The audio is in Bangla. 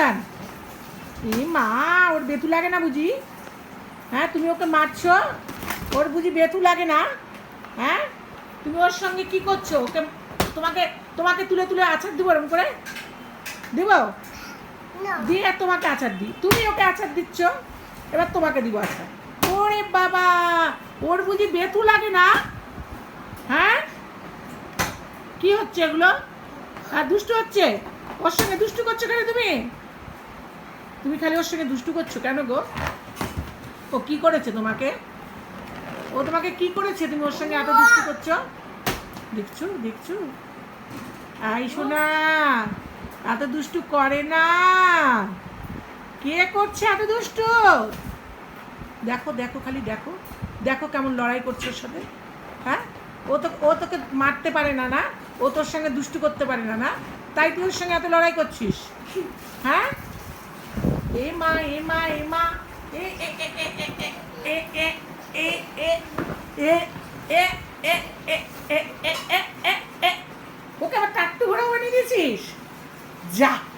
শয়তান এই মা ওর বেতু লাগে না বুঝি? হ্যাঁ তুমি ওকে মারছো ওর বুঝি বেতু লাগে না? হ্যাঁ? তুমি ওর সঙ্গে কি করছ? ওকে তোমাকে তোমাকে তুলে তুলে আচার দিব এরকম করে? দিব? দিয়ে তোমাকে আচার দিই তুমি ওকে আচার দিচ্ছ এবার তোমাকে দিব আচার ওরে বাবা ওর বুঝি বেতু লাগে না? হ্যাঁ? কি হচ্ছে এগুলো? আর দুষ্টু হচ্ছে? ওর সঙ্গে দুষ্টু করছ কেন তুমি? তুমি খালি ওর সঙ্গে দুষ্টু করছ কেন গো? ও কি করেছে তোমাকে? ও তোমাকে কি করেছে তুমি ওর সঙ্গে এত দুষ্টু করছ? দেখছ দেখছ? আই শোনা এত দুষ্টু করে না। কে করছে এত দুষ্টু? দেখো দেখো, খালি দেখো। দেখো কেমন লড়াই করছে ওর সাথে। হ্যাঁ? ও তো, ও তোকে মারতে পারে না না? ও তোর সঙ্গে দুষ্টু করতে পারে না না? তাই তুই ওর সঙ্গে এত লড়াই করছিস? হ্যাঁ? এ মা এ এ এ এ আবার টাট্টু ঘোড়া বানিয়ে দিয়েছিস যা